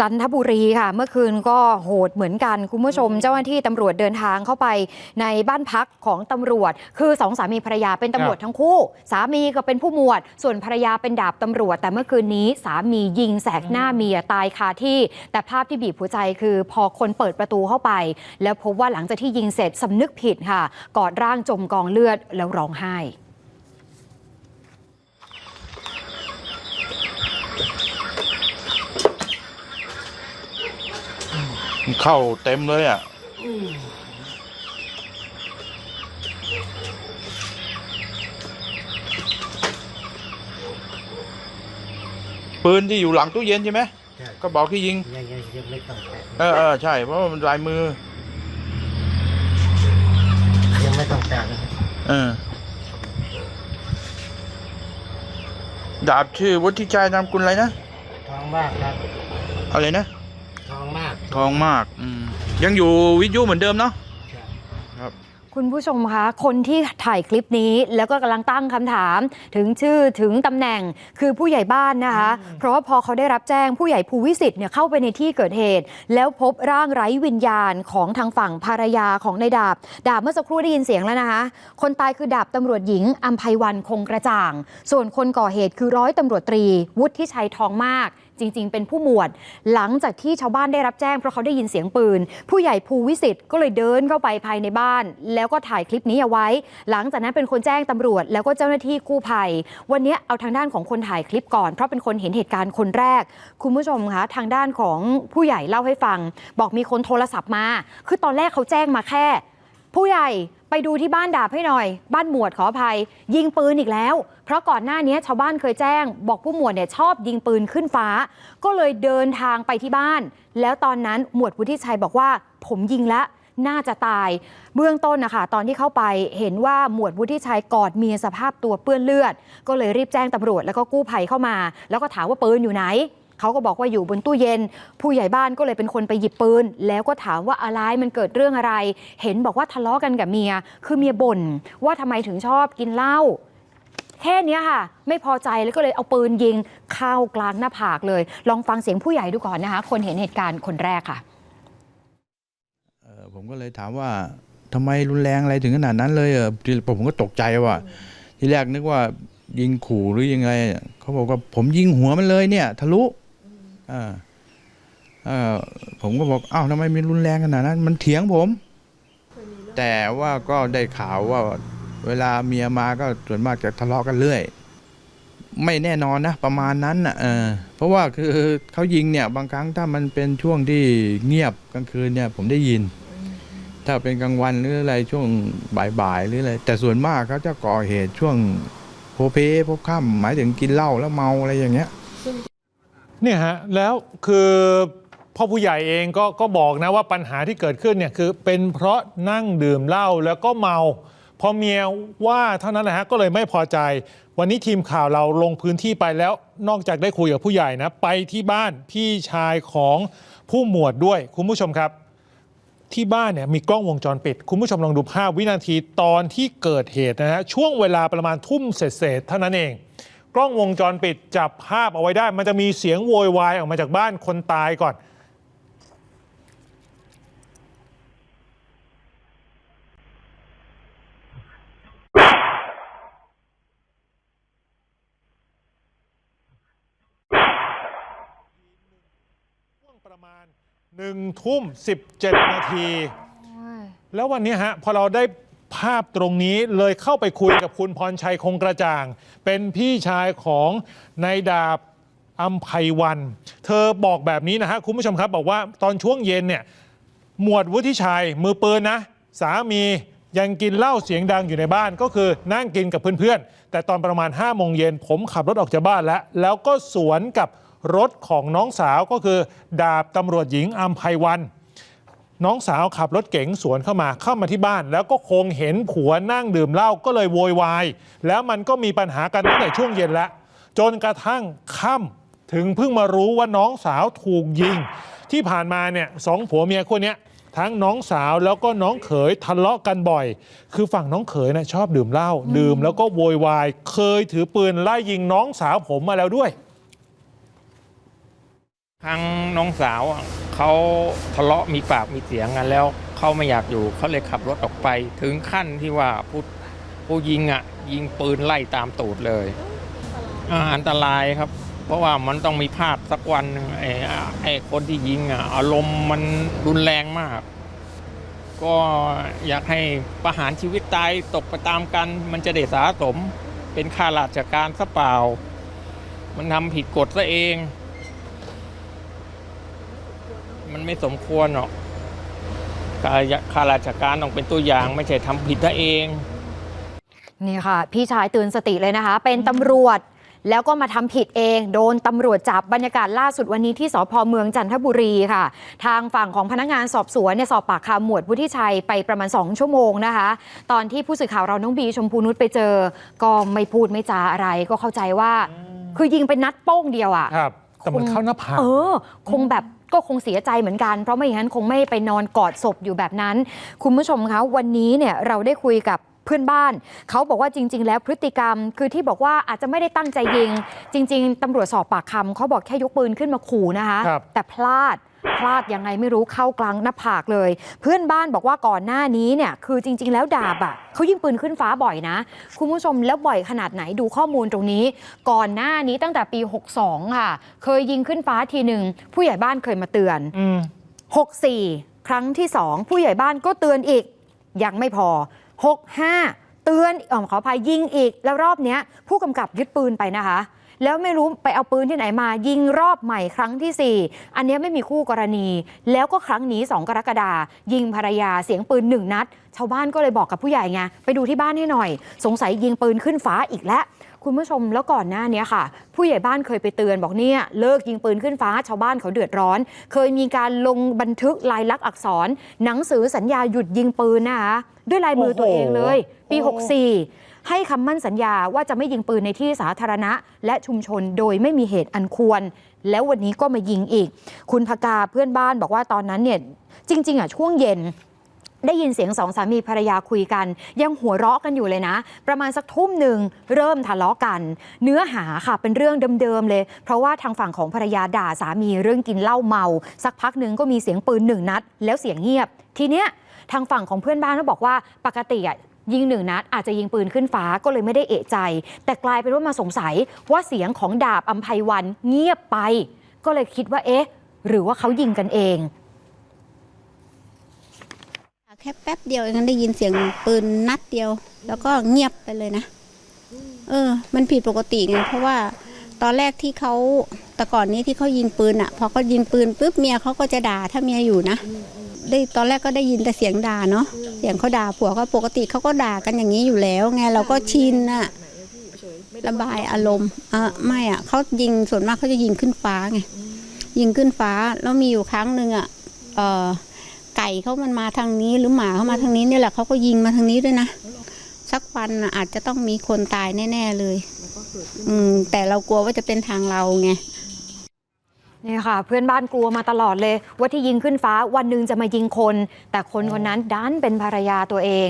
จันทบุรีค่ะ เมื่อคืนก็โหดเหมือนกันคุณผู้ชม เจ้าหน้าที่ตำรวจเดินทางเข้าไปในบ้านพักของตำรวจ คือสองสามีภรรยาเป็นตำรวจทั้งคู่ สามีก็เป็นผู้หมวด ส่วนภรรยาเป็นดาบตำรวจ แต่เมื่อคืนนี้สามียิงแสกหน้าเมียตายคาที่ แต่ภาพที่บีบหัวใจคือพอคนเปิดประตูเข้าไป แล้วพบว่าหลังจากที่ยิงเสร็จสำนึกผิดค่ะ กอดร่างจมกองเลือดแล้วร้องไห้ เข้าเต็มเลยอะปืนที่อยู่หลังตู้เย็นใช่ไหมใช่ก็บอกที่ยิงยังยังยังไม่ต้องแตะเออเออใช่ เพราะว่ามันลายมือ ยังไม่ต้องแตะนะครับเออดาบชื่อวุฒิชัยนามกุลอะไรนะทองมากครับอะไรนะ ทองมากทองมากอืมยังอยู่วิทยุเหมือนเดิมเนาะใช่ครับ คุณผู้ชมคะ คนที่ถ่ายคลิปนี้แล้วก็กำลังตั้งคำถามถึงชื่อถึงตำแหน่งคือผู้ใหญ่บ้านนะคะ เพราะว่าพอเขาได้รับแจ้งผู้ใหญ่ภูวิสิทธิ์เนี่ยเข้าไปในที่เกิดเหตุ แล้วพบร่างไร้วิญญาณของทางฝั่งภรรยาของนายดาบ ดาบเมื่อสักครู่ได้ยินเสียงแล้วนะคะ คนตายคือดาบตำรวจหญิงอัมภัยวันคงกระจ่าง ส่วนคนก่อเหตุคือร้อยตำรวจตรี วุฒิชัยทองมาก จริง ๆ เป็นผู้หมวด หลังจากที่ชาวบ้านได้รับแจ้งเพราะเขาได้ยินเสียงปืน ผู้ใหญ่ภูวิสิทธิ์ก็เลยเดินเข้าไปภายในบ้าน แล้วก็ถ่ายคลิปนี้เอาไว้ หลังจากนั้นเป็นคนแจ้งตำรวจ แล้วก็เจ้าหน้าที่กู้ภัย วันนี้เอาทางด้านของคนถ่ายคลิปก่อนเพราะเป็นคนเห็นเหตุการณ์คนแรก คุณผู้ชมคะทางด้านของผู้ใหญ่เล่าให้ฟัง บอกมีคนโทรศัพท์มา คือตอนแรกเขาแจ้งมาแค่ ผู้ใหญ่ไปดูที่บ้านดาบให้หน่อย บ้านหมวดขออภัย ยิงปืนอีกแล้ว เพราะก่อนหน้านี้ชาวบ้านเคยแจ้ง บอกผู้หมวดเนี่ยชอบยิงปืนขึ้นฟ้า ก็เลยเดินทางไปที่บ้าน แล้วตอนนั้นหมวดวุฒิชัยบอกว่า ผมยิงแล้วน่าจะตาย เบื้องต้นนะคะตอนที่เข้าไปเห็นว่าหมวดวุฒิชัยกอดเมียสภาพตัวเปื้อนเลือด ก็เลยรีบแจ้งตำรวจแล้วก็กู้ภัยเข้ามา แล้วก็ถามว่าปืนอยู่ไหน เขาก็บอกว่าอยู่บนตู้เย็น ผู้ใหญ่บ้านก็เลยเป็นคนไปหยิบปืน แล้วก็ถามว่าอะไรมันเกิดเรื่องอะไร เห็นบอกว่าทะเลาะกันกับเมีย คือเมียบ่นว่าทำไมถึงชอบกินเหล้าแค่นี้ค่ะ ไม่พอใจแล้วก็เลยเอาปืนยิงเข้ากลางหน้าผากเลย ลองฟังเสียงผู้ใหญ่ดูก่อนนะคะ คนเห็นเหตุการณ์คนแรกค่ะผมก็เลยถามว่าทำไมรุนแรงอะไรถึงขนาดนั้นเลยเออผมก็ตกใจว่า ทีแรกนึกว่ายิงขู่หรือยังไงเขาบอกว่าผมยิงหัวมันเลยเนี่ย ทะลุ ผมก็บอกอ้าวทำไมมีรุนแรงขนาดนั้น มันเถียงผม แต่ว่าก็ได้ข่าวว่า เวลาเมียมาก็ส่วนมากจะทะเลาะกันเรื่อย ไม่แน่นอนนะ ประมาณนั้นนะเออเพราะว่าคือเขายิงเนี่ย บางครั้งถ้ามันเป็นช่วงที่เงียบกลางคืนเนี่ย ผมได้ยิน ถ้าเป็นกลางวันหรืออะไรช่วงบ่ายๆหรืออะไรแต่ส่วนมากเขาจะก่อเหตุช่วงโพเพพบค่ำหมายถึงกินเหล้าแล้วเมาอะไรอย่างเงี้ย เนี่ยฮะแล้วคือพ่อผู้ใหญ่เองก็ก็บอกนะว่าปัญหาที่เกิดขึ้นเนี่ยคือเป็นเพราะนั่งดื่มเหล้าแล้วก็เมา พอเมียว่าเท่านั้นแหละฮะก็เลยไม่พอใจ วันนี้ทีมข่าวเราลงพื้นที่ไปแล้วนอกจากได้คุยกับผู้ใหญ่นะ ไปที่บ้านพี่ชายของผู้หมวดด้วยคุณผู้ชมครับ ที่บ้านเนี่ยมีกล้องวงจรปิด คุณผู้ชมลองดูภาพวินาทีตอนที่เกิดเหตุนะฮะช่วงเวลาประมาณทุ่มเศษๆเท่านั้นเอง กล้องวงจรปิดจับภาพเอาไว้ได้ มันจะมีเสียงโวยวายออกมาจากบ้านคนตายก่อนช่วงประมาณหนึ่งทุ่ม17 นาที แล้ววันนี้ฮะ พอเราได้ ภาพตรงนี้เลยเข้าไปคุยกับคุณพรชัยคงกระจ่าง เป็นพี่ชายของนายดาบอัมไพวัน เธอบอกแบบนี้นะฮะคุณผู้ชมครับ บอกว่าตอนช่วงเย็นเนี่ยหมวดวุฒิชัยมือปืนนะ สามียังกินเหล้าเสียงดังอยู่ในบ้านก็คือนั่งกินกับเพื่อนๆ แต่ตอนประมาณ5้าโมงเย็นผมขับรถออกจากบ้านแล้ว แล้วก็สวนกับรถของน้องสาวก็คือ ดาบตำรวจหญิงอัมไพวัน น้องสาวขับรถเก๋งสวนเข้ามาเข้ามาที่บ้าน แล้วก็คงเห็นผัวนั่งดื่มเหล้าก็เลยโวยวายแล้วมันก็มีปัญหากันตั้งแต่ช่วงเย็นแล้วจนกระทั่งค่ำถึงเพิ่งมารู้ว่าน้องสาวถูกยิง ที่ผ่านมาเนี่ยสองผัวเมียคู่นี้ทั้งน้องสาวแล้วก็น้องเขยทะเลาะกันบ่อย คือฝั่งน้องเขยนะชอบดื่มเหล้าดื่มแล้วก็โวยวาย เคยถือปืนไล่ยิงน้องสาวผมมาแล้วด้วยครั้งน้องสาว เขาทะเลาะมีปากมีเสียงกันแล้วเขาไม่อยากอยู่เขาเลยขับรถออกไป ถึงขั้นที่ว่าผู้ผู้ยิงอะ ยิงปืนไล่ตามตูดเลยอ่าอันตรายครับ เพราะว่ามันต้องมีพลาดสักวันหนึ่งไอ้ไอ้คนที่ยิงอะอารมณ์มันรุนแรงมาก ก็อยากให้ประหารชีวิตตายตกไปตามกัน มันจะได้สาสมเป็นข้าราชการซะเปล่า มันทำผิดกฎซะเอง มันไม่สมควรหรอกข้าข้าราชการต้องเป็นตัวอย่างไม่ใช่ทำผิดซะเอง นี่ค่ะ พี่ชายเตือนสติเลยนะคะ เป็นตำรวจแล้วก็มาทำผิดเอง โดนตำรวจจับบรรยากาศล่าสุดวันนี้ที่สพเมืองจันทบุรีค่ะ ทางฝั่งของพนักงานสอบสวนเนี่ยสอบปากคำหมวดวุฒิชัยไปประมาณ 2 ชั่วโมงนะคะ ตอนที่ผู้สื่อข่าวเราน้องบีชมพูนุชไปเจอ ก็ไม่พูดไม่จาอะไร ก็เข้าใจว่า คือยิงเป็นนัดโป้งเดียวอะครับแต่มันเข้าหน้าผากเออ คงแบบ ก็คงเสียใจเหมือนกัน เพราะไม่อย่างนั้นคงไม่ไปนอนกอดศพอยู่แบบนั้น คุณผู้ชมคะวันนี้เนี่ยเราได้คุยกับเพื่อนบ้าน เขาบอกว่าจริง ๆ แล้วพฤติกรรม คือที่บอกว่าอาจจะไม่ได้ตั้งใจยิง จริง ๆตำรวจสอบปากคำเขาบอกแค่ยกปืนขึ้นมาขู่นะคะ ครับ แต่พลาด พลาดยังไงไม่รู้เข้ากลางหน้าผากเลย เพื่อนบ้านบอกว่าก่อนหน้านี้เนี่ยคือจริง ๆ แล้วดาบอะเขายิงปืนขึ้นฟ้าบ่อยนะ คุณผู้ชมแล้วบ่อยขนาดไหนดูข้อมูลตรงนี้ ก่อนหน้านี้ตั้งแต่ปี 62 ค่ะ เคยยิงขึ้นฟ้าทีหนึ่งผู้ใหญ่บ้านเคยมาเตือนอืม64 ครั้งที่ 2 ผู้ใหญ่บ้านก็เตือนอีก ยังไม่พอ 65 เตือนเออขออภัยยิงอีกแล้วรอบเนี้ยผู้กำกับยึดปืนไปนะคะ แล้วไม่รู้ไปเอาปืนที่ไหนมา ยิงรอบใหม่ครั้งทีสี่ 4 อันนี้ไม่มีคู่กรณี แล้วก็ครั้งนี้ 2 กรกฎายิงภรรยาเสียงปืนหนึ่งนัด ชาวบ้านก็เลยบอกกับผู้ใหญ่ไงไปดูที่บ้านให้หน่อย สงสัยยิงปืนขึ้นฟ้าอีกแล้วคุณผู้ชมแล้วก่อนหน้านี้ค่ะ ผู้ใหญ่บ้านเคยไปเตือนบอกเนี่ยเลิกยิงปืนขึ้นฟ้าชาวบ้านเขาเดือดร้อน เคยมีการลงบันทึกลายลักษณ์อักษร หนังสือสัญญาหยุดยิงปืนนะคะด้วยลายมือตัวเองเลย ปี 64 ให้คำมั่นสัญญาว่าจะไม่ยิงปืนในที่สาธารณะ และชุมชนโดยไม่มีเหตุอันควร แล้ววันนี้ก็มายิงอีก คุณพกาเพื่อนบ้านบอกว่าตอนนั้นเนี่ยจริง ๆอะช่วงเย็นได้ยินเสียงสองสามีภรรยาคุยกัน ยังหัวเราะกันอยู่เลยนะ ประมาณสักทุ่มหนึ่งเริ่มทะเลาะกัน เนื้อหาค่ะเป็นเรื่องเดิมๆเลย เพราะว่าทางฝั่งของภรรยาด่าสามีเรื่องกินเหล้าเมา สักพักหนึ่งก็มีเสียงปืนหนึ่งนัด แล้วเสียงเงียบ ทีเนี้ยทางฝั่งของเพื่อนบ้านก็บอกว่าปกติอะ ยิงหนึ่งนัดอาจจะยิงปืนขึ้นฟ้าก็เลยไม่ได้เอะใจ แต่กลายเป็นว่ามาสงสัยว่าเสียงของดาบอัมภัยวันเงียบไป ก็เลยคิดว่าเอ๊ะ หรือว่าเขายิงกันเองแค่แป๊บเดียวเองได้ยินเสียงปืนนัดเดียว แล้วก็เงียบไปเลยนะ เออ มันผิดปกติไงเพราะว่าตอนแรกที่เขาแต่ก่อนนี้ที่เขายิงปืนอะพอเขายิงปืนปุ๊บเมียเขาก็จะด่าถ้าเมียอยู่นะได้ตอนแรกก็ได้ยินแต่เสียงด่าเนาะ เสียงเขาด่าผัวก็ปกติเขาก็ด่ากันอย่างนี้อยู่แล้วไงเราก็ชินอะระบายอารมณ์อะไม่อะเขายิงส่วนมากเขาจะยิงขึ้นฟ้าไงยิงขึ้นฟ้าแล้วมีอยู่ครั้งหนึ่งอะเออไก่เขามันมาทางนี้หรือหมาเขามาทางนี้เนี่ยแหละเขาก็ยิงมาทางนี้ด้วยนะสักวันอาจจะต้องมีคนตายแน่ ๆ เลย อืม แต่เรากลัวว่าจะเป็นทางเราไง นี่ค่ะ เพื่อนบ้านกลัวมาตลอดเลย ว่าที่ยิงขึ้นฟ้าวันหนึ่งจะมายิงคน แต่คนคนนั้นดันเป็นภรรยาตัวเอง